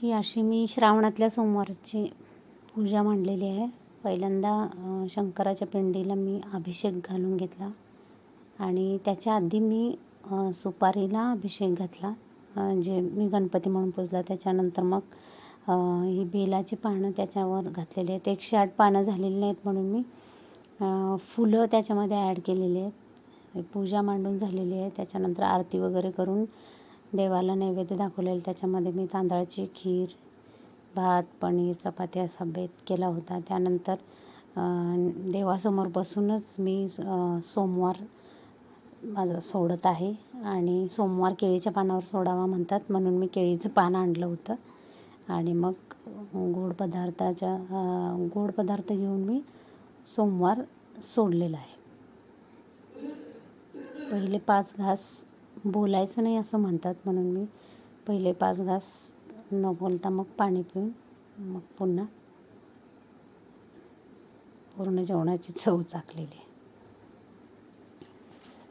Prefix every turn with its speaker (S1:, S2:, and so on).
S1: ही अशी मी श्रावणातल्या सोमवारची पूजा मांडलेली आहे. पहिल्यांदा शंकराच्या पिंडीला मी अभिषेक घालून घेतला आणि त्याच्या आधी मी सुपारीला अभिषेक घातला जे मी गणपती म्हणून पूजला. त्याच्यानंतर मग ही बेलाची पानं त्याच्यावर घातलेली आहेत. एकशे आठ पानं झालेली नाहीत म्हणून मी फुलं त्याच्यामध्ये ॲड केलेली आहेत. पूजा मांडून झालेली आहे. त्याच्यानंतर आरती वगैरे करून देवाला नैवेद्य दाखवलेलं त्याच्यामध्ये मी तांदळाची खीर भात पनीर चपाती असा बेत केला होता. त्यानंतर देवासमोर बसूनच मी सोमवार माझं सोडत आहे. आणि सोमवार केळीच्या पानावर सोडावा म्हणतात म्हणून मी केळीचं पान आणलं होतं. आणि मग गोड पदार्थाच्या गोड पदार्थ घेऊन मी सोमवार सोडलेला आहे. पहिले पाच घास बोलायचं नाही असं म्हणतात म्हणून मी. पहिले पाच घास न बोलता मग पाणी पिऊन मग पुन्हा पूर्ण जेवणाची चव चाकलेली. आहे